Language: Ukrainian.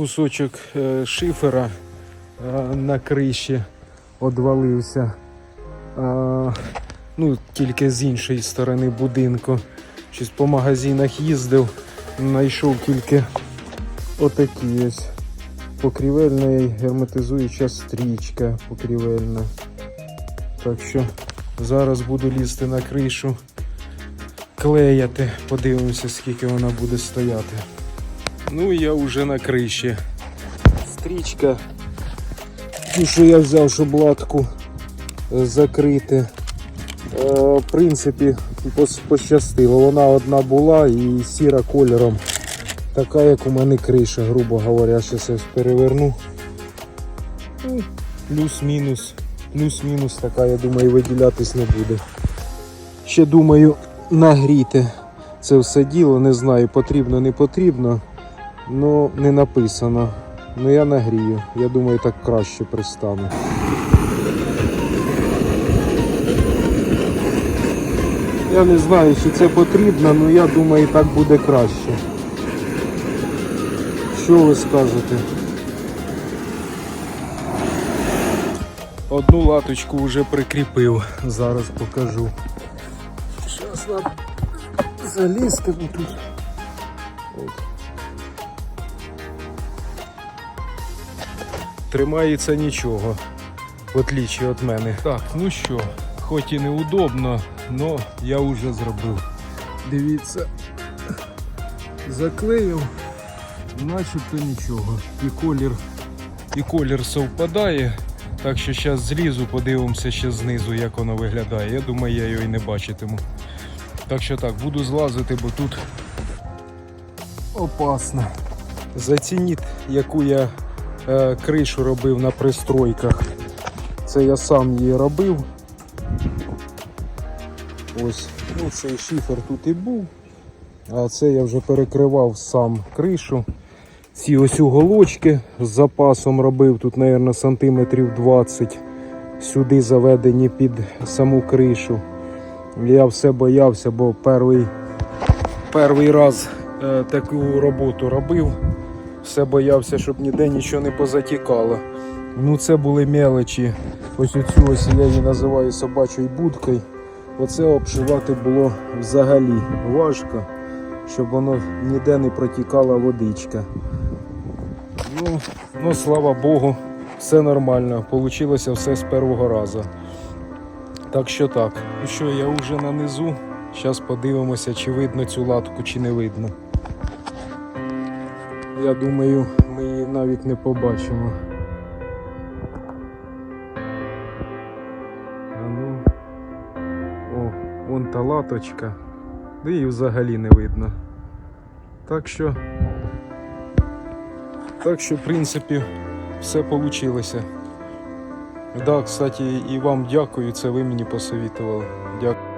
кусочок е, шифера е, на криші одвалився. Ну, тільки з іншої сторони будинку. Щось по магазинах їздив, знайшов тільки отакі ось. Покрівельна герметизуюча стрічка покрівельна. Так що зараз буду лізти на кришу, клеяти, подивимося, скільки вона буде стояти. Ну, я вже на криші. Стрічка. Ту, що я взяв, щоб латку е, закрити. Е, В принципі, пощастило. Вона одна була і сіра кольором. Така, як у мене криша, грубо говоря, зараз я переверну. Ну, Плюс-мінус. Плюс-мінус така, я думаю, виділятись не буде. Ще думаю нагріти це все діло, не знаю, потрібно, не потрібно. Ну, не написано. Ну я нагрію. Я думаю, так краще пристане. Я не знаю, чи це потрібно, але я думаю, так буде краще. Що ви скажете? Одну латочку вже прикріпив, зараз покажу. Зараз нам залізти тут. Тримається нічого, в отличие від мене. Так, ну що, хоч і неудобно, але я вже зробив. Дивіться, заклеїв, начебто нічого. І колір, і колір совпадає. Так що зараз злізу, подивимося ще знизу, як воно виглядає. Я думаю, я його і не бачитиму. Так що так, буду злазити, бо тут опасно. Зацініть, яку я кришу робив на пристройках. Це я сам її робив. Ось, ну цей шифер тут і був. А це я вже перекривав сам кришу. Ці ось уголочки з запасом робив, тут, мабуть, сантиметрів 20. Сюди заведені під саму кришу. Я все боявся, бо перший, перший раз е, таку роботу робив. Все боявся, щоб ніде нічого не позатікало. Ну це були мелочі. Ось оцю ось я її називаю собачою будкою. Оце обшивати було взагалі важко, щоб воно ніде не протікала водичка. Ну, ну слава Богу, все нормально. Получилося все з першого разу. Так що так. Ну що, я вже на низу. Зараз подивимося, чи видно цю латку, чи не видно. Я думаю, ми її навіть не побачимо. А ну. О, вон та латочка. Да її взагалі не видно. Так що. Так що, в принципі, все вийшло. Да, кстати, і вам дякую, це ви мені посовітували. Дякую.